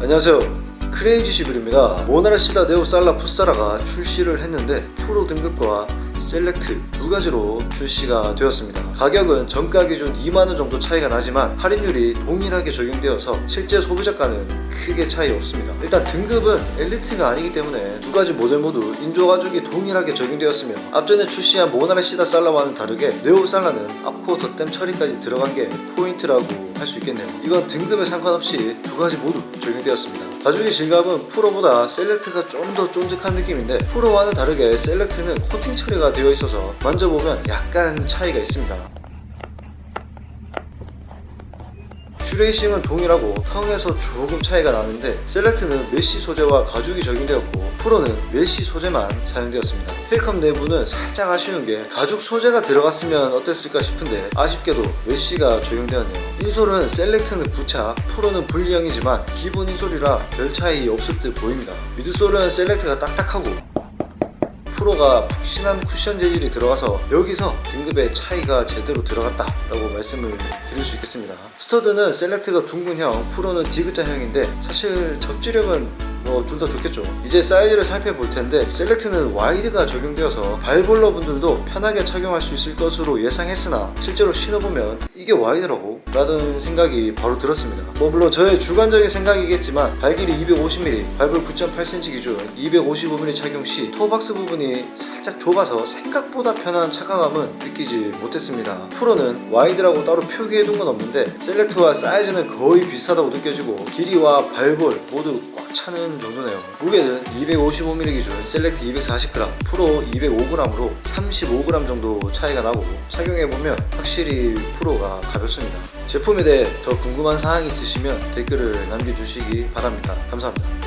안녕하세요. 크레이지 시블입니다. 모나라 시다 네오 살라 풋사라가 출시를 했는데 프로 등급과 셀렉트 두 가지로 출시가 되었습니다. 가격은 정가 기준 2만원 정도 차이가 나지만 할인율이 동일하게 적용되어서 실제 소비자가는 크게 차이 없습니다. 일단 등급은 엘리트가 아니기 때문에 두 가지 모델 모두 인조 가죽이 동일하게 적용되었으며 앞전에 출시한 모나라 시다 살라와는 다르게 네오 살라는 앞코 덧댐 처리까지 들어간 게 포인트라고 할 수 있겠네요. 이건 등급에 상관없이 두 가지 모두 적용되었습니다. 가죽의 질감은 프로보다 셀렉트가 좀 더 쫀득한 느낌인데 프로와는 다르게 셀렉트는 코팅 처리가 되어 있어서 만져보면 약간 차이가 있습니다. 슈레이싱은 동일하고 텅에서 조금 차이가 나는데 셀렉트는 메쉬 소재와 가죽이 적용되었고 프로는 메쉬 소재만 사용되었습니다. 힐컵 내부는 살짝 아쉬운 게 가죽 소재가 들어갔으면 어땠을까 싶은데 아쉽게도 메쉬가 적용되었네요. 인솔은 셀렉트는 부착, 프로는 분리형이지만 기본 인솔이라 별 차이 없을 듯 보입니다. 미드솔은 셀렉트가 딱딱하고 프로가 푹신한 쿠션 재질이 들어가서 여기서 등급의 차이가 제대로 들어갔다라고 말씀을 드릴 수 있겠습니다. 스터드는 셀렉트가 둥근형, 프로는 디귿자형인데 사실 접지력은 뭐 둘 다 좋겠죠. 이제 사이즈를 살펴볼 텐데 셀렉트는 와이드가 적용되어서 발볼러 분들도 편하게 착용할 수 있을 것으로 예상했으나 실제로 신어보면 이게 와이드라고? 라는 생각이 바로 들었습니다. 뭐 물론 저의 주관적인 생각이겠지만 발길이 250mm, 발볼 9.8cm 기준 255mm 착용 시 토박스 부분이 살짝 좁아서 생각보다 편한 착화감은 느끼지 못했습니다. 프로는 와이드라고 따로 표기해둔 건 없는데 셀렉트와 사이즈는 거의 비슷하다고 느껴지고 길이와 발볼 모두 꽉 차는 정도네요. 무게는 255mm 기준 셀렉트 240g, 프로 205g으로 35g 정도 차이가 나고 착용해보면 확실히 프로가 가볍습니다. 제품에 대해 더 궁금한 사항이 있으시면 댓글을 남겨주시기 바랍니다. 감사합니다.